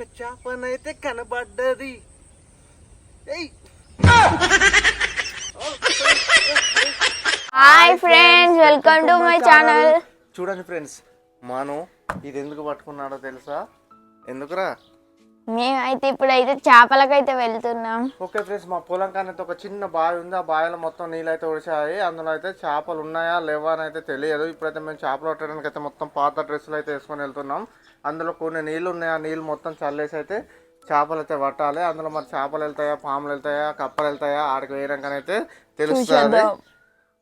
ఒక చేపనైతే కనబడ్డది. ఏయ్! Hi friends welcome to my channel. చూడండి ఫ్రెండ్స్ మాను ఇది ఎందుకు పట్టుకున్నాడో తెలుసా? ఎందుకురా? మేమైతే ఇప్పుడైతే చేపలకైతే వెళ్తున్నాం. ఓకే ఫ్రెండ్స్ మా పొలం కానీ ఒక చిన్న బావి ఉంది. ఆ బావిలో మొత్తం నీళ్ళు అయితే ఒడిచాయి అందులో అయితే చేపలు ఉన్నాయా లేవా అని అయితే తెలియదు. ఇప్పుడైతే మేము చేపలు పట్టడానికి అయితే మొత్తం పాత డ్రెస్సులు అయితే వేసుకొని వెళ్తున్నాం. అందులో కొన్ని నీళ్ళు ఉన్నాయి. ఆ నీళ్ళు మొత్తం చల్లేసి అయితే చేపలు అయితే పట్టాలి. అందులో మరి చేపలు వెళ్తాయా పాములు వెళ్తాయా కప్పలు వెళ్తాయా ఆడికి వేయడానికైతే తెలుస్తుంది.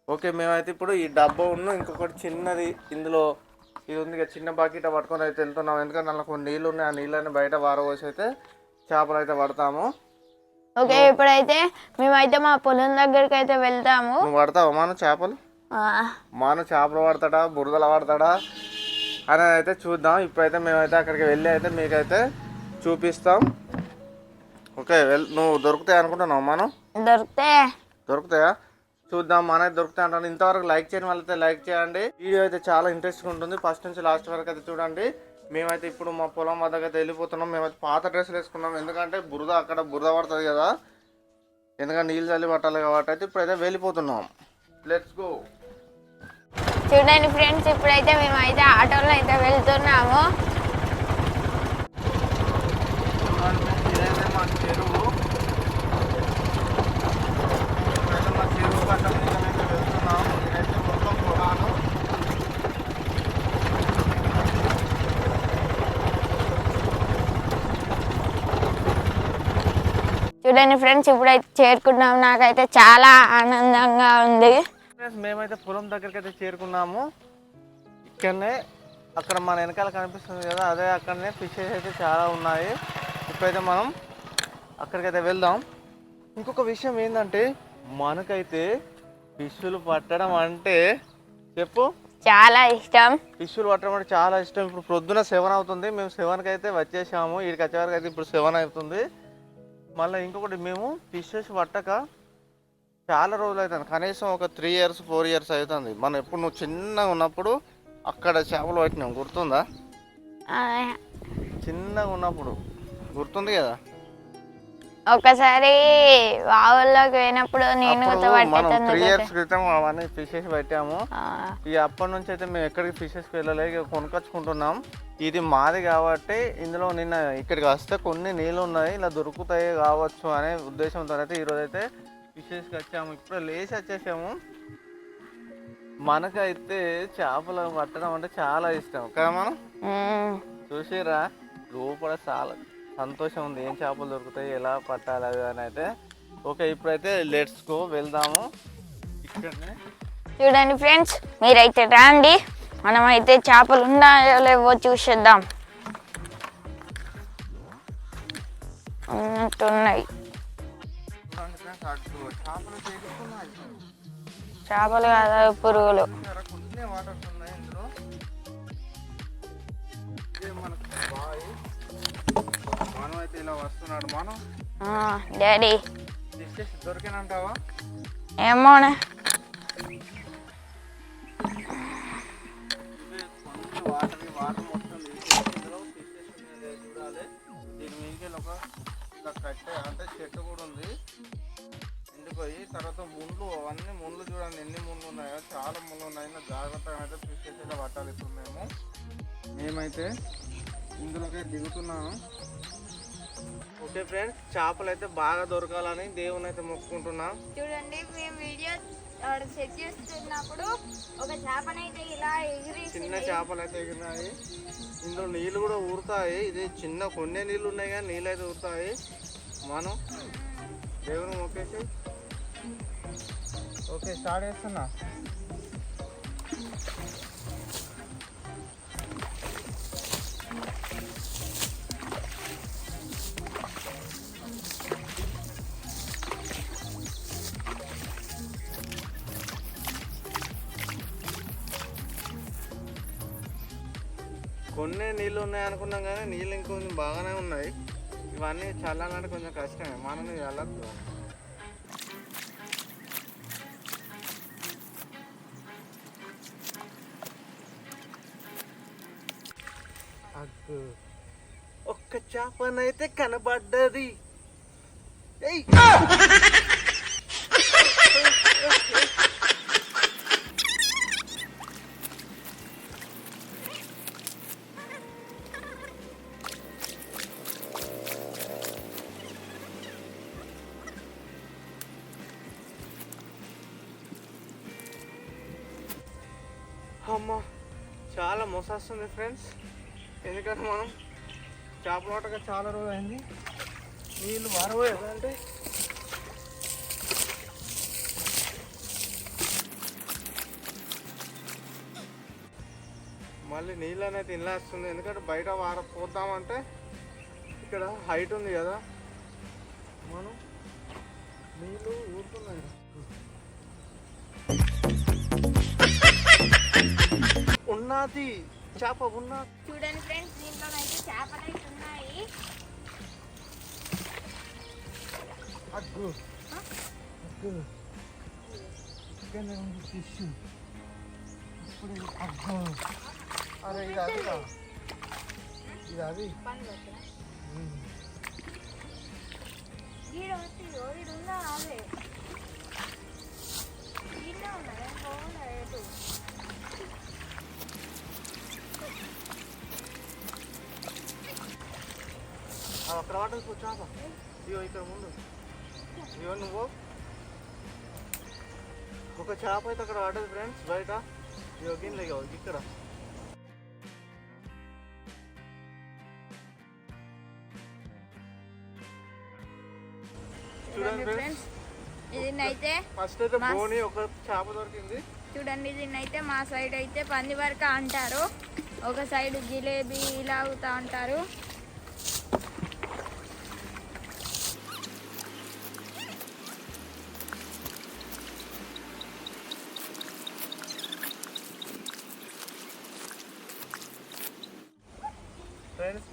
ఓకే మేమైతే ఇప్పుడు ఈ డబ్బా ఉన్న. ఇంకొకటి చిన్నది ఇందులో ఇది ఉంది చిన్న బకెట్ పట్టుకొని అయితే వెళ్తున్నాం. ఎందుకంటే అందులో కొన్ని నీళ్ళు ఉన్నాయి. ఆ నీళ్ళని బయట వారబోసి అయితే చేపలు అయితే పడతాము. ఓకే ఇప్పుడైతే మేమైతే మా పొలం దగ్గరికి అయితే వెళ్తాము. నువ్వు పడతావా మన చేపలు? మన చేపలు పడతాడా? బురదలు పడతాడా? అని అయితే చూద్దాం. ఇప్పుడైతే మేమైతే అక్కడికి వెళ్ళి అయితే మీకైతే చూపిస్తాం. ఓకే వెల్ నువ్వు దొరుకుతాయి అనుకుంటున్నావు మనం? దొరికితే దొరుకుతాయా? చూద్దాం మనకి దొరుకుతాయి అంటాను ఇంతవరకు లైక్ చేయని వాళ్ళైతే లైక్ చేయండి. వీడియో అయితే చాలా ఇంట్రెస్ట్గా ఉంటుంది. ఫస్ట్ నుంచి లాస్ట్ వరకు అయితే చూడండి. మేమైతే ఇప్పుడు మా పొలం వద్దకు అయితే వెళ్ళిపోతున్నాం. మేమైతే పాత డ్రెస్సులు వేసుకున్నాం. ఎందుకంటే బురద అక్కడ బురద పడుతుంది కదా. ఎందుకంటే నీళ్ళు చల్లి పట్టాలి కాబట్టి అయితే ఇప్పుడైతే వెళ్ళిపోతున్నాం. లెట్స్ గో చూడండి ఫ్రెండ్స్ ఇప్పుడైతే మేమైతే ఆటోలో అయితే వెళ్తున్నాము ఇదైతే మా చెరువు ఇప్పుడైతే మా చెరువు గట్ట మీద అయితే వెళ్తున్నాం ఇదైతే మొత్తం పొలాలు చూడండి ఫ్రెండ్స్ ఇప్పుడైతే చేరుకున్నాం. నాకైతే చాలా ఆనందంగా ఉంది. ఫ్రెండ్స్ మేమైతే పొలం దగ్గరికి అయితే చేరుకున్నాము. ఇక్కడనే అక్కడ మన వెనకాల కనిపిస్తుంది కదా అదే అక్కడనే ఫిషెస్ అయితే చాలా ఉన్నాయి. ఇప్పుడైతే మనం అక్కడికైతే వెళ్దాం. ఇంకొక విషయం ఏంటంటే మనకైతే ఫిష్లు పట్టడం అంటే చెప్పు. చాలా ఇష్టం. ఫిష్లు పట్టడం అంటే చాలా ఇష్టం. ఇప్పుడు ప్రొద్దున సెవెన్ అవుతుంది. మేము సెవెన్కి అయితే వచ్చేసాము. ఇక్కడికి వచ్చేవరకు అయితే ఇప్పుడు సెవెన్ అవుతుంది. మళ్ళీ ఇంకొకటి మేము ఫిషెస్ పట్టక చాలా రోజులు అవుతుంది. కనీసం ఒక త్రీ ఇయర్స్ ఫోర్ ఇయర్స్ అవుతుంది. మనం ఎప్పుడు నువ్వు చిన్నగా ఉన్నప్పుడు అక్కడ చేపలు పట్టినాం. గుర్తుందా? చిన్నగా ఉన్నప్పుడు. గుర్తుంది కదా? ఒకసారి వావుల్లోకి పోయినప్పుడు నేను అప్పుడు మనం త్రీ ఇయర్స్ క్రితం అవన్నీ ఫిషెస్ పెట్టాము. ఇక అప్పటి నుంచి అయితే మేము ఎక్కడికి ఫిషెస్కి వెళ్ళలే ఇక కొనుకొచ్చుకుంటున్నాం. ఇది మాది కాబట్టి ఇందులో నిన్న ఇక్కడికి వస్తే కొన్ని నీళ్ళు ఉన్నాయి ఇలా దొరుకుతాయి కావచ్చు అనే ఉద్దేశంతో అయితే ఈరోజు అయితే ఫిషెస్కి వచ్చాము. ఇప్పుడు లేచి వచ్చేసాము. మనకైతే చేపలు పట్టడం అంటే చాలా ఇష్టం. కదా మనం? చూసిరా లోపల చాలా సంతోషం ఉంది ఏం చేపలు దొరుకుతాయి ఎలా పట్టాలి అవి అని అయితే. ఓకే ఇప్పుడైతే లెట్స్ గో వెళ్దాము. ఇక్కడనే. చూడండి ఫ్రెండ్స్ మీరైతే రండి. మనమైతే చేపలు ఉన్నాయో లేవో చూసేద్దాం. ఉన్నట్టున్నాయి చేపలు కాదా పురుగులు. అయితే ఇలా వస్తున్నాడు మనం? డాడీ. దొరికినంటావా? ఏమోనే. అంటే చెట్టు కూడా ఉంది ఎండిపోయి తర్వాత ముళ్ళు అవన్నీ ముళ్ళు చూడండి ఎన్ని ముళ్ళు ఉన్నాయో చాలా ముళ్ళు ఉన్నాయి జాగ్రత్తగా అయితే ఇలా పట్టాలి ఇప్పుడు మేము మేమైతే ఇందులోకి దిగుతున్నాను. ఓకే ఫ్రెండ్స్ చేపలు అయితే బాగా దొరకాలని దేవుని అయితే మొక్కుకుంటున్నాం. చూడండి మేము వీడియో సెట్ చేస్తున్నప్పుడు ఒక చేపనైతే ఇలా ఎగిరి చిన్న చేపలు అయితే ఎగిరినాయి. ఇందులో నీళ్ళు కూడా ఊరుతాయి. ఇది చిన్న కొన్ని నీళ్ళు ఉన్నాయి కానీ నీళ్ళు అయితే ఊరుతాయి. మనం దేవుని మొక్కేసి ఓకే స్టార్ట్ చేస్తున్నా. ఉన్నాయి నీళ్ళు ఉన్నాయి అనుకున్నాం కానీ నీళ్ళు ఇంకొంచెం బాగానే ఉన్నాయి. ఇవన్నీ చల్లాలంటే కొంచెం కష్టమే. మనం వెళ్ళద్దు ఒక్క చేపనైతే కనబడ్డది. ఏ అమ్మ చాలా మోసేస్తుంది ఫ్రెండ్స్ ఎందుకంటే మనం చేపల ఆటగా చాలా రోజు అయింది నీళ్ళు మారబోయేది అంటే మళ్ళీ నీళ్ళు అనేది తినలేస్తుంది. వస్తుంది ఎందుకంటే బయట వార పోద్దామంటే ఇక్కడ హైట్ ఉంది కదా. మనం నీళ్ళు ఊరుతున్నాయి. ఉన్నది. చేప ఉన్నది. చూడండి ఫ్రెండ్స్ దీంట్లో అయితే చేపలు అయితే ఉన్నాయి. అగ్గు. అగ్గు. ఫిష్ ఇప్పుడు అగ్గు. అరే ఇది అది. ఇది అది. ఉమ్. ఈడ వచ్చి ఈడ ఉందా? అదే. ఈడ ఉన్నది అక్కడ వాటర్ ఇగో ఇక్కడ ముందు. ఇగో నువ్వు. ఒక చేప అయితే అక్కడ పడ్డది ఫ్రెండ్స్ బయట. ఇగో గిన్నెలు ఇగో ఇక్కడ. చూడండి ఫ్రెండ్స్ ఫస్ట్ అయితే. బోని ఒక చేప దొరికింది. చూడండి దీన్ని అయితే మా సైడ్ అయితే పందివరక అంటారు. ఒక సైడ్ జిలేబీ ఇలా అవుతా అంటారు.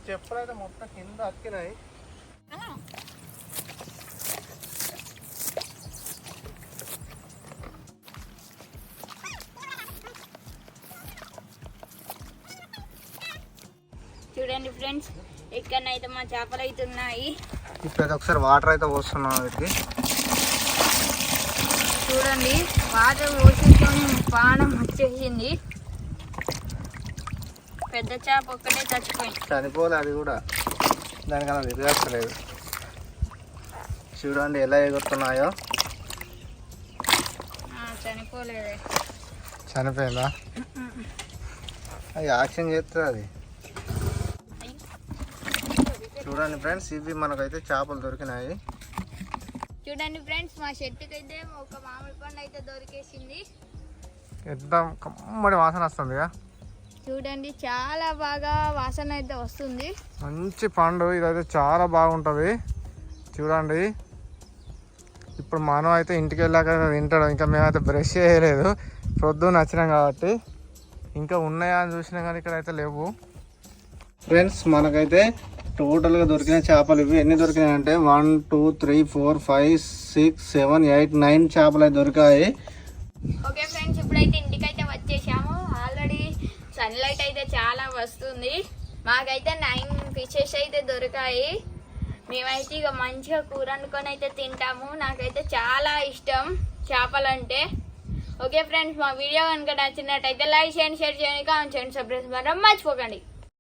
ఫ్రెండ్స్ చెప్పులు అయితే మొత్తం కింద అక్కినాయి చూడండి ఫ్రెండ్స్ ఇక్కడనైతే మా చేపలు అయితే ఉన్నాయి. ఇప్పుడు ఒకసారి వాటర్ అయితే పోస్తున్నాం వీటికి. చూడండి వాటర్ పోసేసుకొని పానం వచ్చేసింది. పెద్ద చేప ఒక్కటే చచ్చిపోయింది. చనిపోలే అది కూడా. దానికన్నా తిరగస్తలేదు చూడండి ఎలా ఎగురుతున్నాయో. చనిపోలేదే. చనిపోయిందా? అది యాక్షన్ చేస్తుంది అది. చూడండి ఫ్రెండ్స్ ఇవి మనకైతే చేపలు దొరికినాయి. చూడండి ఫ్రెండ్స్ మా చెట్టుకి అయితే ఒక మామిడి పండు అయితే దొరికేసింది. ఎద్దాం కమ్మడి వాసన వస్తుందిగా. చూడండి చాలా బాగా వాసన అయితే వస్తుంది. మంచి పండు ఇదైతే చాలా బాగుంటుంది. చూడండి. ఇప్పుడు మనం అయితే ఇంటికి వెళ్ళాక తింటాడు ఇంకా మేమైతే బ్రష్ చేయలేదు. ప్రొద్దున వచ్చినాం కాబట్టి. ఇంకా ఉన్నాయా అని చూసినా కానీ ఇక్కడ అయితే లేవు. ఫ్రెండ్స్ మనకైతే టోటల్గా దొరికిన చేపలు ఇవి. ఎన్ని దొరికినాయి అంటే one two three four five six seven eight nine చేపలు అయితే దొరికాయి. ఓకే ఫ్రెండ్స్ ఇప్పుడైతే ఆల్రెడీ సన్లైట్ అయితే చాలా వస్తుంది. మాకైతే నైన్ ఫిషెస్ అయితే దొరికాయి. మేమైతే ఇక మంచిగా కూర వండుకొని అయితే తింటాము. నాకైతే చాలా ఇష్టం చేపలంటే. ఓకే ఫ్రెండ్స్ మా వీడియో కనుక నచ్చినట్టయితే లైక్ చేయండి షేర్ చేయండి కామెంట్ చేయండి సబ్స్క్రైబ్ చేయడం మర్చిపోకండి.